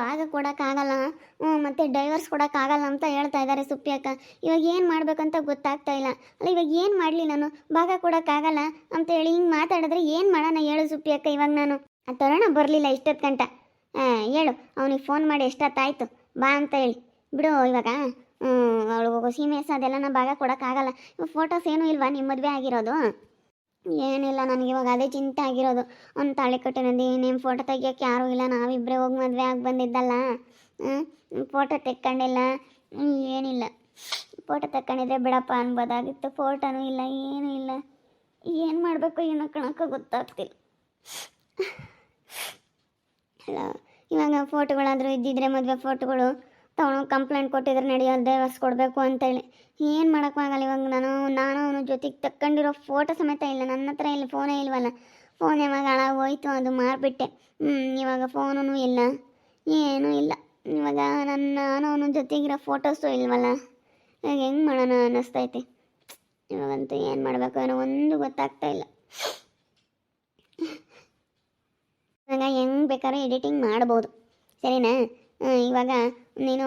ಭಾಗ ಕೊಡೋಕ್ಕಾಗಲ್ಲ. ಹ್ಞೂ ಮತ್ತು ಡೈವರ್ಸ್ ಕೊಡೋಕ್ಕಾಗಲ್ಲ ಅಂತ ಹೇಳ್ತಾ ಇದ್ದಾರೆ ಸುಪ್ಪಿ ಅಕ್ಕ ಇವಾಗ ಏನು ಮಾಡಬೇಕಂತ ಗೊತ್ತಾಗ್ತಾ ಇಲ್ಲ. ಅಲ್ಲ, ಇವಾಗ ಏನು ಮಾಡಲಿ ನಾನು? ಭಾಗ ಕೊಡೋಕ್ಕಾಗಲ್ಲ ಅಂತ ಹೇಳಿ ಹಿಂಗೆ ಮಾತಾಡಿದ್ರೆ ಏನು ಮಾಡೋಣ ಹೇಳು ಸುಪ್ಪಿ ಅಕ್ಕ ಇವಾಗ ನಾನು. ಆ ತರೋಣ ಬರಲಿಲ್ಲ ಇಷ್ಟೊತ್ತು ಗಂಟ. ಹೇಳು. ಅವನಿಗೆ ಫೋನ್ ಮಾಡಿ ಎಷ್ಟೊತ್ತಾಯ್ತು? ಬಾ ಅಂತ ಹೇಳಿ. ಬಿಡು ಇವಾಗ. ಅವಳು ಸೀಮೆಸ್ ಅದೆಲ್ಲ ನಾನು ಭಾಗ ಕೊಡೋಕ್ಕಾಗಲ್ಲ. ಇವಾಗ ಫೋಟೋಸ್ ಏನೂ ಇಲ್ವಾ? ನಿಮ್ಮ ಮದುವೆ ಆಗಿರೋದು? ಏನಿಲ್ಲ, ನನಗೆ ಇವಾಗ ಅದೇ ಚಿಂತೆ ಆಗಿರೋದು. ಒಂದು ತಾಳಿ ಕಟ್ಟಿನದಿ ನಿಮ್ಮ ಫೋಟೋ ತೆಗಿಯೋಕ್ಕೆ ಯಾರೂ ಇಲ್ಲ ನಾವಿಬ್ಬರೇ ಹೋಗಿ ಮದುವೆ ಆಗಿ ಬಂದಿದ್ದಲ್ಲ? ಫೋಟೋ ತೆಕ್ಕೊಂಡಿಲ್ಲ? ಏನಿಲ್ಲ. ಫೋಟೋ ತಕ್ಕೊಂಡಿದ್ರೆ ಬಿಡಪ್ಪ ಅನ್ಬೋದಾಗಿತ್ತು. ಫೋಟೋನೂ ಇಲ್ಲ, ಏನೂ ಇಲ್ಲ. ಏನು ಮಾಡಬೇಕು ಏನೋ ಕಣಕ್ಕ ಗೊತ್ತಾಗ್ತಿಲ್ಲ. ಇವಾಗ ಫೋಟೋಗಳಾದರೂ ಇದ್ದಿದ್ರೆ ಮದುವೆ ಫೋಟೋಗಳು ತೊಗೊಂಡು ಕಂಪ್ಲೇಂಟ್ ಕೊಟ್ಟಿದ್ರೆ ನಡೆಯೋದೇ ಹೊಸ್ ಕೊಡಬೇಕು ಅಂತೇಳಿ ಏನು ಮಾಡೋಕ್ಕಾಗಲ್ಲ ಇವಾಗ ನಾನು ನಾನು ಅವನ ಜೊತೆಗೆ ತಕ್ಕೊಂಡಿರೋ ಫೋಟೋ ಸಮೇತ ಇಲ್ಲ, ನನ್ನ ಹತ್ರ ಇಲ್ಲಿ ಫೋನೇ ಇಲ್ವಲ್ಲ. ಫೋನ್ ಯಾವಾಗ ಹಾಳಾಗೋಯ್ತು ಅದು ಮಾರಿಬಿಟ್ಟೆ. ಹ್ಞೂ ಇವಾಗ ಫೋನೂ ಇಲ್ಲ. ಏನೂ ಇಲ್ಲ. ಇವಾಗ ನನ್ನ ನಾನು ಅವನ ಜೊತೆಗಿರೋ ಫೋಟೋಸು ಇಲ್ವಲ್ಲ. ಇವಾಗ ಹೆಂಗೆ ಮಾಡೋಣ ಅನ್ನಿಸ್ತೈತೆ. ಇವಾಗಂತೂ ಏನು ಮಾಡಬೇಕು ಏನೋ ಒಂದು ಗೊತ್ತಾಗ್ತಾ ಇಲ್ಲ. ಇವಾಗ ಹೆಂಗೆ ಬೇಕಾದ್ರೆ ಎಡಿಟಿಂಗ್ ಮಾಡ್ಬೋದು. ಸರಿನಾ? ಇವಾಗ ನೀನು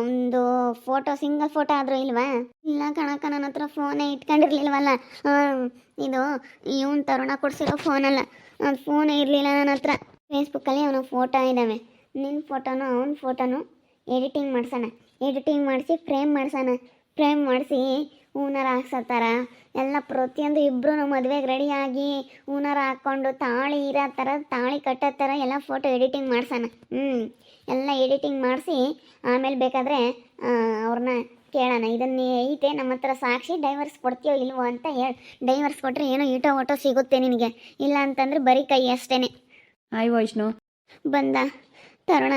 ಒಂದು ಫೋಟೋ ಸಿಂಗಲ್ ಫೋಟೋ ಆದರೂ ಇಲ್ವಾ? ಇಲ್ಲ ಕಣಕ್ಕ ನನ್ನ ಹತ್ರ ಫೋನೇ ಇಟ್ಕೊಂಡಿರ್ಲಿಲ್ವಲ್ಲ. ಇದು ಇವನು ತರುಣ ಕೊಡಿಸಿರೋ ಫೋನಲ್ಲ ಅದು ಫೋನೇ ಇರಲಿಲ್ಲ ನನ್ನ ಹತ್ರ. ಫೇಸ್ಬುಕ್ಕಲ್ಲಿ ಅವನ ಫೋಟೋ ಇದ್ದಾವೆ ನಿನ್ನ ಫೋಟೋನು ಅವನ ಫೋಟೋನು ಎಡಿಟಿಂಗ್ ಮಾಡ್ಸೋಣ. ಎಡಿಟಿಂಗ್ ಮಾಡಿಸಿ ಫ್ರೇಮ್ ಮಾಡ್ಸೋಣ. ಫ್ರೇಮ್ ಮಾಡಿಸಿ ಹೂನಾರ ಹಾಕ್ಸತ್ತಾರ? ಎಲ್ಲ ಪ್ರತಿಯೊಂದು ಇಬ್ಬರು ಮದುವೆಗೆ ರೆಡಿಯಾಗಿ ಹೂನಾರ ಹಾಕ್ಕೊಂಡು ತಾಳಿ ಇರೋ ಥರ ತಾಳಿ ಕಟ್ಟೋ ಥರ ಎಲ್ಲ ಫೋಟೋ ಎಡಿಟಿಂಗ್ ಮಾಡ್ಸೋಣ. ಹ್ಞೂ ಎಲ್ಲ ಎಡಿಟಿಂಗ್ ಮಾಡಿಸಿ ಆಮೇಲೆ ಬೇಕಾದರೆ ಅವ್ರನ್ನ ಕೇಳೋಣ. ಇದನ್ನು ಐತೆ ನಮ್ಮ ಹತ್ರ ಸಾಕ್ಷಿ ಡೈವರ್ಸ್ ಕೊಡ್ತೀಯೋ ಇಲ್ವೋ ಅಂತ ಹೇಳಿ. ಡೈವರ್ಸ್ ಕೊಟ್ಟರೆ ಏನೋ ಈಟೋ ಓಟೋ ಸಿಗುತ್ತೆ ನಿನಗೆ. ಇಲ್ಲ ಅಂತಂದ್ರೆ ಬರೀ ಕೈ ಅಷ್ಟೇ ಹಾಯ್ ವೈಷ್ಣು. ಬಂದ ತರುಣ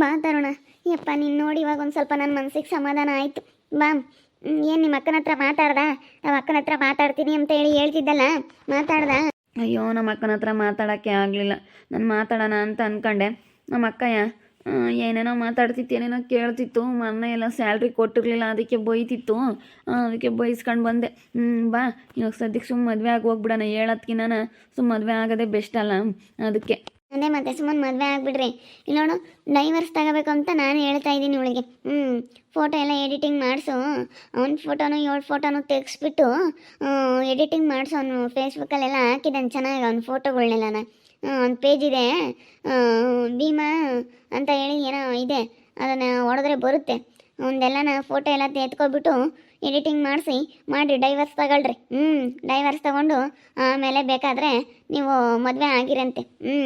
ಬಾ ತರುಣ. ಯಪ್ಪ ನೀನು ನೋಡಿ ಇವಾಗ ಒಂದು ಸ್ವಲ್ಪ ನನ್ನ ಮನಸ್ಸಿಗೆ ಸಮಾಧಾನ ಆಯಿತು. ಬಾ ಏನು ನಿಮ್ಮ ಅಕ್ಕನ ಹತ್ರ ಮಾತಾಡ್ದ? ನಮ್ಮ ಅಕ್ಕನ ಹತ್ರ ಮಾತಾಡ್ತೀನಿ ಅಂತ ಹೇಳಿ ಹೇಳ್ತಿದ್ದಲ್ಲ, ಮಾತಾಡ್ದ? ಅಯ್ಯೋ, ನಮ್ಮ ಅಕ್ಕನ ಹತ್ರ ಮಾತಾಡೋಕ್ಕೆ ಆಗಲಿಲ್ಲ. ನಾನು ಮಾತಾಡೋಣ ಅಂತ ಅಂದ್ಕೊಂಡೆ ನಮ್ಮ ಅಕ್ಕಯ್ಯ ಏನೇನೋ ಮಾತಾಡ್ತಿತ್ತು, ಏನೇನೋ ಕೇಳ್ತಿತ್ತು. ಮೊನ್ನೆ ಎಲ್ಲ ಸ್ಯಾಲ್ರಿ ಕೊಟ್ಟಿರಲಿಲ್ಲ, ಅದಕ್ಕೆ ಬೈತಿತ್ತು. ಅದಕ್ಕೆ ಬೈಸ್ಕೊಂಡು ಬಂದೆ. ಬಾ, ಇವಾಗ ಸದ್ಯಕ್ಕೆ ಸುಮ್ಮ ಮದುವೆ ಆಗಿ ಹೋಗ್ಬಿಡೋಣ. ಹೇಳೋದ್ಕಿನ್ನ ಸುಮ್ಮ ಮದುವೆ ಆಗೋದೇ ಬೆಸ್ಟ್ ಅಲ್ಲ. ಅದಕ್ಕೆ ಅದೇ ಮತ್ತೆ ಸುಮ್ಮನೆ ಮದುವೆ ಆಗಿಬಿಡ್ರಿ. ಇಲ್ಲಿ ನೋಡು ಡೈವರ್ಸ್ ತಗೋಬೇಕು ಅಂತ ನಾನು ಹೇಳ್ತಾ ಇದ್ದೀನಿ ಇವಳಿಗೆ. ಹ್ಞೂ ಫೋಟೋ ಎಲ್ಲ ಎಡಿಟಿಂಗ್ ಮಾಡಿಸು. ಅವ್ನ ಫೋಟೋನು ಏಳು ಫೋಟೋನು ತೆಗೆಸ್ಬಿಟ್ಟು ಎಡಿಟಿಂಗ್ ಮಾಡಿಸು. ಅವನು ಫೇಸ್ಬುಕ್ಕಲ್ಲೆಲ್ಲ ಹಾಕಿದ್ದಾನೆ ಚೆನ್ನಾಗಿ ಅವ್ನ ಫೋಟೋಗಳನ್ನೆಲ್ಲ ಒಂದು ಪೇಜ್ ಇದೆ. ಭೀಮಾ ಅಂತ ಹೇಳಿ ಏನೋ ಇದೆ. ಅದನ್ನು ಹೊಡೆದ್ರೆ ಬರುತ್ತೆ. ಅವನ್ನೆಲ್ಲನ ಫೋಟೋ ಎಲ್ಲ ಎತ್ಕೊಬಿಟ್ಟು ಎಡಿಟಿಂಗ್ ಮಾಡಿಸಿ ಮಾಡಿರಿ ಡೈವರ್ಸ್ ತಗೊಳ್ರಿ. ಹ್ಞೂ ಡೈವರ್ಸ್ ತಗೊಂಡು ಆಮೇಲೆ ಬೇಕಾದರೆ ನೀವು ಮದುವೆ ಆಗಿರಂತೆ. ಹ್ಞೂ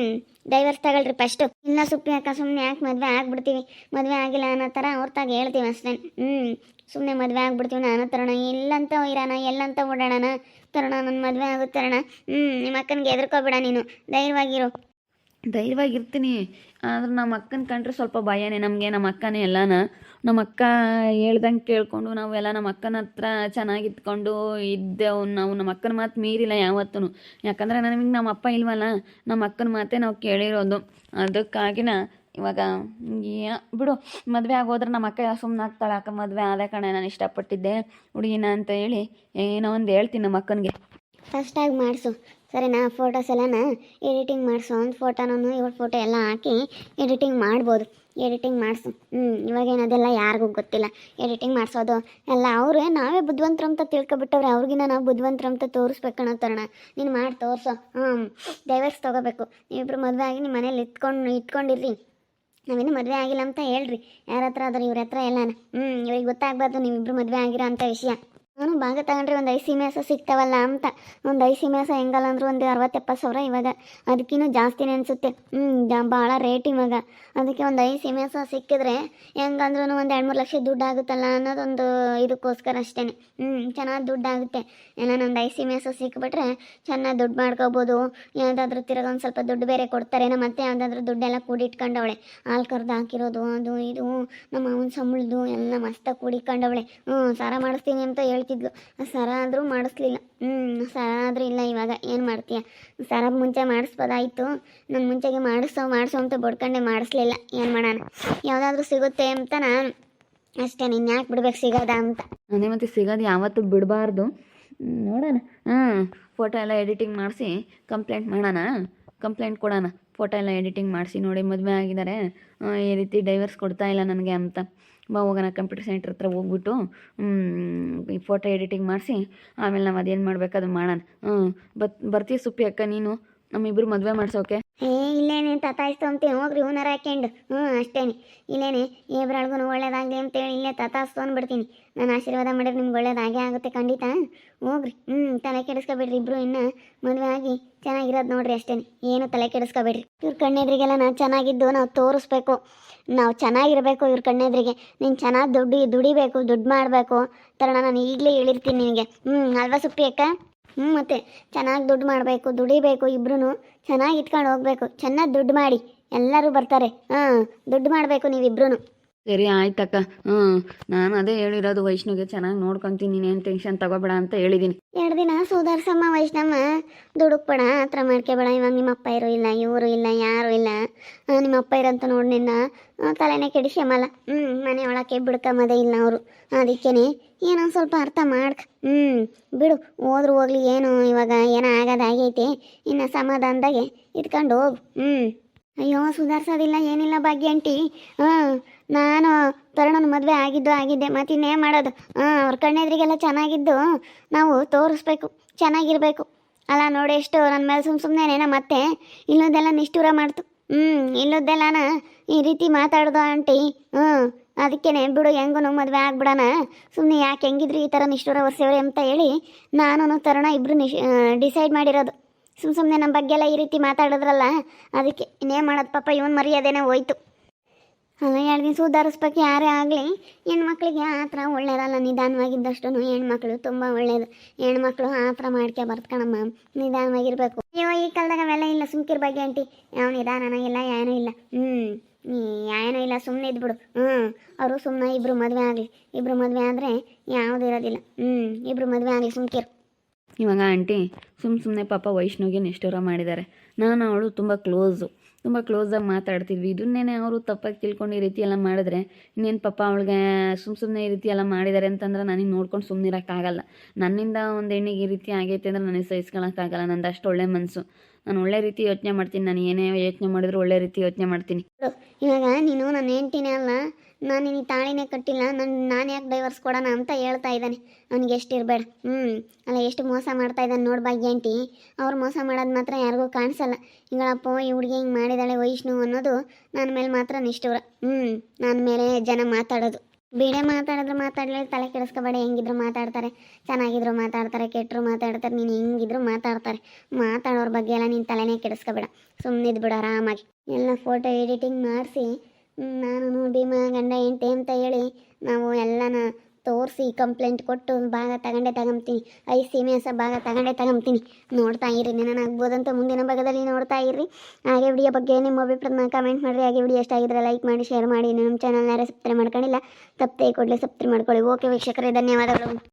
ಡೈವರ್ಸ್ ತಗೊಳ್ರಿ ಫಸ್ಟು ಇಲ್ಲ ಸುಪ್ಪಿ ಅಕ್ಕ ಸುಮ್ಮನೆ ಯಾಕೆ ಮದುವೆ ಆಗ್ಬಿಡ್ತೀವಿ? ಮದುವೆ ಆಗಿಲ್ಲ ಅನ್ನೋ ಥರ ಅವ್ರತಾಗ ಹೇಳ್ತೀವಿ ಅಷ್ಟೇ. ಹ್ಞೂ ಸುಮ್ಮನೆ ಮದುವೆ ಆಗ್ಬಿಡ್ತೀವಿ ನಾನು, ತರೋಣ. ಎಲ್ಲಂತ ಇರೋಣ ಎಲ್ಲಂತ ಓಡೋಣ ತರೋಣ ನನ್ನ ಮದುವೆ ಆಗುತ್ತೆ, ತರೋಣ. ಹ್ಞೂ ನಿಮ್ಮ ಅಕ್ಕನಿಗೆ ಎದುರ್ಕೋಬೇಡ ನೀನು. ಧೈರ್ಯವಾಗಿರು. ಧೈರ್ಯವಾಗಿರ್ತೀನಿ. ಆದ್ರೆ ನಮ್ಮ ಅಕ್ಕನ ಕಂಡ್ರೆ ಸ್ವಲ್ಪ ಭಯನೇ, ನಮಗೆ ನಮ್ಮ ಅಕ್ಕನೇ ಎಲ್ಲನ. ನಮ್ಮ ಅಕ್ಕ ಹೇಳ್ದಂಗೆ ಕೇಳಿಕೊಂಡು ನಾವೆಲ್ಲ ನಮ್ಮ ಅಕ್ಕನ ಹತ್ರ ಚೆನ್ನಾಗಿ ಇದ್ಕೊಂಡು ಇದ್ದೆವು. ನಾವು ನಮ್ಮ ಅಕ್ಕನ ಮಾತು ಮೀರಿಲ್ಲ ಯಾವತ್ತೂ ಯಾಕಂದರೆ ನಮಗೆ ನಮ್ಮ ಅಪ್ಪ ಇಲ್ವಲ್ಲ ನಮ್ಮ ಅಕ್ಕನ ಮಾತೇ ನಾವು ಕೇಳಿರೋದು. ಅದಕ್ಕಾಗಿನ ಇವಾಗ ಬಿಡು, ಮದುವೆ ಆಗೋದ್ರೆ ನಮ್ಮ ಅಕ್ಕ ಸುಮ್ಮನೆ ಆಗ್ತಾಳೆ. ಅಕ್ಕ ಮದುವೆ ಆದ ಕಣೆ, ನಾನು ಇಷ್ಟಪಟ್ಟಿದ್ದೆ. ಹುಡುಗಿನ ಅಂತ ಹೇಳಿ ಏನೋ ಒಂದು ಹೇಳ್ತೀನಿ ನಮ್ಮ ಅಕ್ಕನಿಗೆ. ಫಸ್ಟಾಗಿ ಮಾಡಿಸು. ಸರಿನಾ? ಫೋಟೋಸ್ ಎಲ್ಲನ ಎಡಿಟಿಂಗ್ ಮಾಡಿಸು. ಒಂದು ಫೋಟೋನೂ ಇವಳು ಫೋಟೋ ಎಲ್ಲ ಹಾಕಿ ಎಡಿಟಿಂಗ್ ಮಾಡ್ಬೋದು. ಎಡಿಟಿಂಗ್ ಮಾಡಿಸು. ಹ್ಞೂ ಇವಾಗೇನು ಅದೆಲ್ಲ ಯಾರಿಗೂ ಗೊತ್ತಿಲ್ಲ. ಎಡಿಟಿಂಗ್ ಮಾಡಿಸೋದು. ಎಲ್ಲ ಅವರೇ ನಾವೇ ಬುದ್ಧಿವಂತರು ಅಂತ ತಿಳ್ಕೊಬಿಟ್ಟವ್ರೆ. ಅವ್ರಿಗಿನ್ನ ನಾವು ಬುದ್ಧಿವಂತರು ಅಂತ ತೋರಿಸ್ಬೇಕನ್ನೋ ತರೋಣ. ನೀನು ಮಾಡಿ, ತೋರಿಸು. ಹ್ಞೂ ಡೈವರ್ಸ್ ತೊಗೋಬೇಕು. ನೀವಿಬ್ರು ಮದುವೆ ಆಗಿ ನಿಮ್ಮ ಮನೇಲಿ ಇಟ್ಕೊಂಡು ಇಟ್ಕೊಂಡಿರ್ರಿ. ನಾವಿನ್ನೂ ಮದುವೆ ಆಗಿಲ್ಲ ಅಂತ ಹೇಳ್ರಿ. ಯಾರ ಹತ್ರ ಆದ್ರೆ ಇವ್ರ ಹತ್ರ ಎಲ್ಲಾನ. ಹ್ಞೂ ಇವ್ರಿಗೆ ಗೊತ್ತಾಗ್ಬಾರ್ದು ನೀವಿಬ್ರು ಮದುವೆ ಆಗಿರೋ ಅಂಥ ವಿಷಯ. ನಾನು ಭಾಗ ತಗೊಂಡ್ರೆ ಒಂದು ಐಸಿ ಮೇಸ ಸಿಗ್ತಾವಲ್ಲ ಅಂತ. ಒಂದು ಐಸಿ ಮೇಸ ಹೆಂಗಲ್ಲ ಅಂದ್ರೆ ಒಂದು ಅರವತ್ತು ಎಪ್ಪತ್ತು ಸಾವಿರ ಇವಾಗ. ಅದಕ್ಕಿಂತ ಜಾಸ್ತಿನೇ ಅನಿಸುತ್ತೆ. ಹ್ಞೂ ಬಹಳ ರೇಟ್ ಇವಾಗ. ಅದಕ್ಕೆ ಒಂದು ಐಸಿ ಮೇಸ ಸಿಕ್ಕಿದ್ರೆ ಹೆಂಗಂದ್ರೂ ಒಂದು ಎರಡು ಮೂರು ಲಕ್ಷ ದುಡ್ಡು ಆಗುತ್ತಲ್ಲ ಅನ್ನೋದೊಂದು ಇದಕ್ಕೋಸ್ಕರ ಅಷ್ಟೇ ಹ್ಞೂ ಚೆನ್ನಾಗಿ ದುಡ್ಡು ಆಗುತ್ತೆ. ಒಂದು ಐಸಿ ಮೇಸ ಸಿಕ್ಬಿಟ್ರೆ ಚೆನ್ನಾಗಿ ದುಡ್ಡು ಮಾಡ್ಕೋಬೋದು. ಯಾವುದಾದ್ರೂ ತಿರ್ಗ ಒಂದು ಸ್ವಲ್ಪ ದುಡ್ಡು ಬೇರೆ ಕೊಡ್ತಾರೆ. ನಮ್ಮ ಮತ್ತೆ ಯಾವುದಾದ್ರೂ ದುಡ್ಡೆಲ್ಲ ಕೂಡಿಟ್ಕೊಂಡವಳೆ. ಹಾಲು ಕರ್ದು ಹಾಕಿರೋದು, ಅದು ಇದು. ನಮ್ಮ ಅವನ ಸಂಬಳದು ಎಲ್ಲ ಮಸ್ತಾಗಿ ಕೂಡಿಕೊಂಡವಳೆ ಹ್ಞೂ ಸಾರ ಮಾಡಿಸ್ತೀನಿ ಅಂತ ಹೇಳ್ತಿದ್ಲು ಆ ಸರ ಆದರೂ ಮಾಡಿಸ್ಲಿಲ್ಲ. ಹ್ಞೂ ಸರ ಆದರೂ ಇಲ್ಲ, ಇವಾಗ ಏನು ಮಾಡ್ತೀಯ? ಸರ ಮುಂಚೆ ಮಾಡಿಸ್ಬೋದಾಯಿತು ನಾನು ಮುಂಚೆಗೆ ಮಾಡಿಸೋ ಮಾಡಿಸೋ ಅಂತ ಬಡ್ಕೊಂಡೆ ಮಾಡಿಸ್ಲಿಲ್ಲ. ಏನು ಮಾಡೋಣ? ಯಾವುದಾದ್ರೂ ಸಿಗುತ್ತೆ ಅಂತ ನಾನು ಅಷ್ಟೇ, ನೀನು ಯಾಕೆ ಬಿಡ್ಬೇಕು ಸಿಗೋದ ಅಂತ. ನನಗೆ ಮತ್ತೆ ಸಿಗೋದು ಯಾವತ್ತೂ ಬಿಡಬಾರ್ದು. ನೋಡೋಣ. ಹಾಂ, ಫೋಟೋ ಎಲ್ಲ ಎಡಿಟಿಂಗ್ ಮಾಡಿಸಿ, ಕಂಪ್ಲೇಂಟ್ ಮಾಡೋಣ. ಕಂಪ್ಲೇಂಟ್ ಕೊಡೋಣ. ಫೋಟೋ ಎಲ್ಲ ಎಡಿಟಿಂಗ್ ಮಾಡಿಸಿ ನೋಡಿ, ಮದುವೆ ಆಗಿದ್ದಾರೆ ಈ ರೀತಿ ಡೈವರ್ಸ್ ಕೊಡ್ತಾ ಇಲ್ಲ ನನಗೆ ಅಂತ. ಬಾ ಹೋಗೋಣ ಕಂಪ್ಯೂಟರ್ ಸೆಂಟ್ರ್ ಹತ್ರ ಹೋಗ್ಬಿಟ್ಟು ಈ ಫೋಟೋ ಎಡಿಟಿಂಗ್ ಮಾಡಿಸಿ, ಆಮೇಲೆ ನಾವು ಅದೇನು ಮಾಡ್ಬೇಕು ಅದು ಮಾಡೋಣ. ಹ್ಞೂ ಬತ್, ಬರ್ತೀಯ ಸುಪ್ಪಿ ಅಕ್ಕ ನೀನು? ನಮ್ಮಿಬ್ಬರು ಮದುವೆ ಮಾಡ್ಸೋಕೆ. ಏ, ಇಲ್ಲೇನೆ, ತತಾಯಿಸ್ತು ಅಂತೀನಿ ಹೋಗ್ರಿ, ಹೂನಾರ ಹಾಕ್ಯಂಡು. ಹ್ಞೂ, ಅಷ್ಟೇನೆ. ಇಲ್ಲೇನೆ ಇಬ್ರಳ್ಗೂ ಒಳ್ಳೇದಾಗಲಿ ಅಂತೇಳಿ ಇಲ್ಲೇ ತತಾಸ್ತು ಅಂದ್ಬಿಡ್ತೀನಿ. ನಾನು ಆಶೀರ್ವಾದ ಮಾಡಿದ್ರೆ ನಿಮ್ಗೆ ಒಳ್ಳೇದಾಗೇ ಆಗುತ್ತೆ ಖಂಡಿತ. ಹೋಗ್ರಿ. ಹ್ಞೂ, ತಲೆ ಕೆಡಿಸ್ಕೊಬೇಡ್ರಿ ಇಬ್ರು ಇನ್ನು. ಮದುವೆ ಆಗಿ ಚೆನ್ನಾಗಿರೋದು ನೋಡ್ರಿ ಅಷ್ಟೇನೆ. ಏನು ತಲೆ ಕೆಡಿಸ್ಕೊಬೇಡ್ರಿ. ಇವ್ರ ಕಣ್ಣೆದ್ರಿಗೆಲ್ಲ ನಾನು ಚೆನ್ನಾಗಿದ್ದು ನಾವು ತೋರಿಸ್ಬೇಕು. ನಾವು ಚೆನ್ನಾಗಿರಬೇಕು ಇವ್ರ ಕಣ್ಣೆದ್ರಿಗೆ. ನೀನು ಚೆನ್ನಾಗಿ ದುಡ್ಡು ದುಡಿಬೇಕು, ದುಡ್ಡು ಮಾಡಬೇಕು. ಥರ ನಾನು ಈಗಲೇ ಹೇಳಿರ್ತೀನಿ ನಿನಗೆ. ಹ್ಞೂ ಅಲ್ವಾ ಸುಪ್ಪಿ ಅಕ್ಕ? ಹ್ಞೂ ಮತ್ತೆ ಚೆನ್ನಾಗಿ ದುಡ್ಡು ಮಾಡಬೇಕು, ದುಡಿಬೇಕು ಇಬ್ರು ಚೆನ್ನಾಗಿ ಇಟ್ಕೊಂಡು ಹೋಗ್ಬೇಕು. ಚೆನ್ನಾಗಿ ದುಡ್ಡು ಮಾಡಿ, ಎಲ್ಲರೂ ಬರ್ತಾರೆ. ಹಾಂ, ದುಡ್ಡು ಮಾಡಬೇಕು ನೀವಿಬ್ರು ಸರಿ ಆಯ್ತಕ್ಕ. ಹ್ಞೂ ನಾನು ಅದೇ ಹೇಳಿರೋದು ವೈಷ್ಣುಗೆ ಚೆನ್ನಾಗಿ ನೋಡ್ಕೊಂತೀನಿ ನೀನೇನು ಟೆನ್ಷನ್ ತಗೋಬೇಡ ಅಂತ ಹೇಳಿದೀನಿ. ಎರಡು ದಿನ ಸುಧಾರ್ಸಮ್ಮ ವೈಷ್ಣಮ್ಮ, ದುಡುಕ್ಬೇಡ, ಹತ್ರ ಮಾಡ್ಕೋಬೇಡ, ಇವಾಗ ನಿಮ್ಮ ಅಪ್ಪ ಇರೋ ಇಲ್ಲ, ಇವರು ಇಲ್ಲ, ಯಾರು ಇಲ್ಲ. ನಿಮ್ಮ ಅಪ್ಪ ಇರಂತ ನೋಡಿ ನಿನ್ನ. ತಲೆನೇ ಕೆಡಿಸ್ಯಮಲ್ಲ ಹ್ಞೂ ಮನೆ ಒಳಕ್ಕೆ ಬಿಡ್ಕೊಂಬದೇ ಇಲ್ಲ ಅವರು. ಅದಕ್ಕೇನೆ ಏನೋ ಸ್ವಲ್ಪ ಅರ್ಥ ಮಾಡ್ಕ. ಹ್ಞೂ ಬಿಡು, ಹೋದ್ರು ಹೋಗ್ಲಿ, ಏನು ಇವಾಗ ಏನೋ ಆಗೋದಾಗೈತೆ ಇನ್ನು ಸಮಾಧಾನದಾಗೆ ಇಟ್ಕೊಂಡು ಹೋಗು. ಹ್ಞೂ ಅಯ್ಯೋ ಸುಧಾರ್ಸೋದಿಲ್ಲ ಏನಿಲ್ಲ ಭಾಗ್ಯ ಆಂಟಿ. ಹಾಂ ನಾನು ತರುಣನ ಮದುವೆ ಆಗಿದ್ದು ಆಗಿದ್ದೆ ಇನ್ನೇ ಮಾಡೋದು? ಹಾಂ ಅವ್ರ ಕಣ್ಣೆದ್ರಿಗೆಲ್ಲ ಚೆನ್ನಾಗಿದ್ದು ನಾವು ತೋರಿಸ್ಬೇಕು, ಚೆನ್ನಾಗಿರಬೇಕು. ಅಲ್ಲ ನೋಡಿ ಎಷ್ಟು ನನ್ನ ಮೇಲೆ ಸುಮ್ಮ ಸುಮ್ಮನೆ ಮತ್ತೆ ಇಲ್ಲದೆಲ್ಲ ನಿಷ್ಠೂರ ಮಾಡ್ತು. ಹ್ಞೂ ಇಲ್ಲದೆಲ್ಲನ ಈ ರೀತಿ ಮಾತಾಡ್ದು ಆಂಟಿ. ಹ್ಞೂ ಅದಕ್ಕೇನೆ ಬಿಡು ಹೆಂಗೂ ಮದುವೆ ಆಗ್ಬಿಡೋಣ. ಸುಮ್ಮನೆ ಯಾಕೆ ಹೆಂಗಿದ್ರು ಈ ಥರ ನಿಷ್ಠೂರ ವರ್ಷವ್ರೆ ಅಂತ ಹೇಳಿ ನಾನು ತರುಣ ಇಬ್ಬರು ನಿಶ್ ಡಿಸೈಡ್ ಮಾಡಿರೋದು. ಸುಮ್ಮ ಸುಮ್ಮನೆ ನಮ್ಮ ಬಗ್ಗೆ ಎಲ್ಲ ಈ ರೀತಿ ಮಾತಾಡಿದ್ರಲ್ಲ, ಅದಕ್ಕೆ ಇನ್ನೇನು ಮಾಡೋದು? ಪಾಪ ಇವನು ಮರ್ಯಾದೆನೇ ಹೋಯ್ತು. ಅಲ್ಲ ಎರಡು ದಿವಸ ಸುಧಾರಿಸ್ಬೇಕು ಯಾರೇ ಆಗಲಿ. ಹೆಣ್ಮಕ್ಳಿಗೆ ಆ ಥರ ಒಳ್ಳೇದಲ್ಲ ನಿಧಾನವಾಗಿದ್ದಷ್ಟು ಹೆಣ್ಮಕ್ಳು ತುಂಬ ಒಳ್ಳೇದು. ಹೆಣ್ಮಕ್ಳು ಆ ಥರ ಮಾಡ್ಕೆ ಬರ್ತಕಣಮ್ಮ ನಿಧಾನವಾಗಿರ್ಬೇಕು. ಅಯ್ಯೋ, ಈ ಕಾಲದಾಗ ಅವೆಲ್ಲ ಇಲ್ಲ ಸುಮ್ಕಿರ್ ಬಗ್ಗೆ ಆಂಟಿ. ಯಾವ ನಿಧಾನನ ಇಲ್ಲ ಏನೂ ಇಲ್ಲ. ಹ್ಞೂ ಏನೂ ಇಲ್ಲ ಸುಮ್ಮನೆ ಇದ್ಬಿಡು. ಹ್ಞೂ ಅವರು ಸುಮ್ಮನೆ ಇಬ್ಬರು ಮದುವೆ ಆಗಲಿ. ಇಬ್ಬರು ಮದುವೆ ಆದರೆ ಯಾವುದು ಇರೋದಿಲ್ಲ. ಹ್ಞೂ ಇಬ್ಬರು ಮದುವೆ ಆಗಲಿ, ಸುಮ್ಕಿರು. ಇವಾಗ ಆಂಟಿ ಸುಮ್ಮ ಸುಮ್ಮನೆ ಪಾಪ ವೈಷ್ಣುಗೆ ನಿಷ್ಠೂರ ಮಾಡಿದ್ದಾರೆ. ನಾನು ಅವಳು ತುಂಬ ಕ್ಲೋಸು ತುಂಬ ಕ್ಲೋಸಾಗಿ ಮಾತಾಡ್ತಿದ್ವಿ. ಇದನ್ನೇನೆ ಅವರು ತಪ್ಪಾಗಿ ತಿಳ್ಕೊಂಡು ಈ ರೀತಿ ಎಲ್ಲ ಮಾಡಿದ್ರೆ ಇನ್ನೇನು ಪಾಪ ಅವಳಿಗೆ ಸುಮ್ಮ ಸುಮ್ಮನೆ ಈ ರೀತಿ ಎಲ್ಲ ಮಾಡಿದ್ದಾರೆ ಅಂತಂದ್ರೆ ನನಗೆ ನೋಡ್ಕೊಂಡು ಸುಮ್ಮನೆ ಇರೋಕ್ಕಾಗಲ್ಲ. ನನ್ನಿಂದ ಒಂದು ಹೆಣ್ಣಿಗೆ ಈ ರೀತಿ ಆಗೈತೆ ಅಂದ್ರೆ ನನಗೆ ಸಹಿಸ್ಕೊಳಕ್ಕಾಗಲ್ಲ ನಂದು ಅಷ್ಟು ಒಳ್ಳೆ ಮನಸ್ಸು ನಾನು ಒಳ್ಳೆ ರೀತಿ ಯೋಚನೆ ಮಾಡ್ತೀನಿ. ನಾನು ಏನೇ ಯೋಚನೆ ಮಾಡಿದ್ರು ಒಳ್ಳೆ ರೀತಿ ಯೋಚನೆ ಮಾಡ್ತೀನಿ. ಇವಾಗ ನೀನು ನನ್ನ ಹೆಂಡ್ತೀನಿ ಅಲ್ಲ. ನಾನು ನಿನಗೆ ತಾಳಿನೇ ಕಟ್ಟಿಲ್ಲ, ನಾನು ನಾನು ಯಾಕೆ ಡೈವರ್ಸ್ ಕೊಡೋಣ ಅಂತ ಹೇಳ್ತಾ ಇದ್ದಾನೆ. ಅವ್ನಿಗೆ ಎಷ್ಟು ಇರಬೇಡ. ಹ್ಞೂ ಅಲ್ಲ ಎಷ್ಟು ಮೋಸ ಮಾಡ್ತಾ ಇದ್ದಾನೆ ನೋಡಿ ಭಾಗ್ಯ ಆಂಟಿ. ಅವ್ರು ಮೋಸ ಮಾಡೋದು ಮಾತ್ರ ಯಾರಿಗೂ ಕಾಣಿಸಲ್ಲ. ಹಿಂಗಳಪ್ಪ ಈ ಹುಡುಗಿ ಹಿಂಗೆ ಮಾಡಿದಾಳೆ ವೈಷ್ಣು ಅನ್ನೋದು ನನ್ನ ಮೇಲೆ ಮಾತ್ರ ನಿಷ್ಠೂರ. ಹ್ಞೂ ನನ್ನ ಮೇಲೆ ಜನ ಮಾತಾಡೋದು. ಬೇಡ ಮಾತಾಡಿದ್ರು ಮಾತಾಡಲಿ, ತಲೆ ಕೆಡಿಸ್ಕೋಬೇಡ, ಹೆಂಗಿದ್ರು ಮಾತಾಡ್ತಾರೆ. ಚೆನ್ನಾಗಿದ್ರು ಮಾತಾಡ್ತಾರೆ ಕೆಟ್ಟರು ಮಾತಾಡ್ತಾರೆ, ನೀನು ಹೆಂಗಿದ್ರು ಮಾತಾಡ್ತಾರೆ. ಮಾತಾಡೋರ ಬಗ್ಗೆ ಎಲ್ಲ ನೀನು ತಲೆನೇ ಕೆಡಿಸ್ಕೋಬೇಡ. ಸುಮ್ಮನೆ ಬಿಡು ಆರಾಮಾಗಿ. ಎಲ್ಲ ಫೋಟೋ ಎಡಿಟಿಂಗ್ ಮಾಡಿಸಿ ನಾನು ಭೀಮಾ ಗಂಡ ಹೆಂಡ್ತಿ ಅಂತ ಹೇಳಿ ನಾವು ಎಲ್ಲನ ತೋರಿಸಿ ಕಂಪ್ಲೇಂಟ್ ಕೊಟ್ಟು ಭಾಗ ತಗೊಂಡೆ ತಗೊಂತೀನಿ ಐ ಸೀಮೆಸ ಭಾಗ ತಗೊಂಡೆ ತಗೊಂತೀನಿ ನೋಡ್ತಾ ಇರಿ ಆಗ್ಬೋದಂತ ಮುಂದಿನ ಭಾಗದಲ್ಲಿ ನೋಡ್ತಾ ಇರ್ರಿ ಹಾಗೆ ವಿಡಿಯೋ ಬಗ್ಗೆ ನಿಮ್ಮ ಅಭಿಪ್ರಾಯನ ಕಮೆಂಟ್ ಮಾಡಿರಿ. ಹಾಗೆ ವಿಡಿಯೋ ಇಷ್ಟ ಆಗಿದ್ರೆ ಲೈಕ್ ಮಾಡಿ ಶೇರ್ ಮಾಡಿ. ನಮ್ಮ ಚಾನಲ್ನ ಸಬ್ಸ್ಕ್ರೈಬ್ ಮಾಡ್ಕೊಂಡಿಲ್ಲ ತಪ್ಪೇ ಕೊಡಲಿ ಸಬ್ಸ್ಕ್ರೈಬ್ ಮಾಡ್ಕೊಳ್ಳಿ. ಓಕೆ ವೀಕ್ಷಕರೇ, ಧನ್ಯವಾದಗಳು.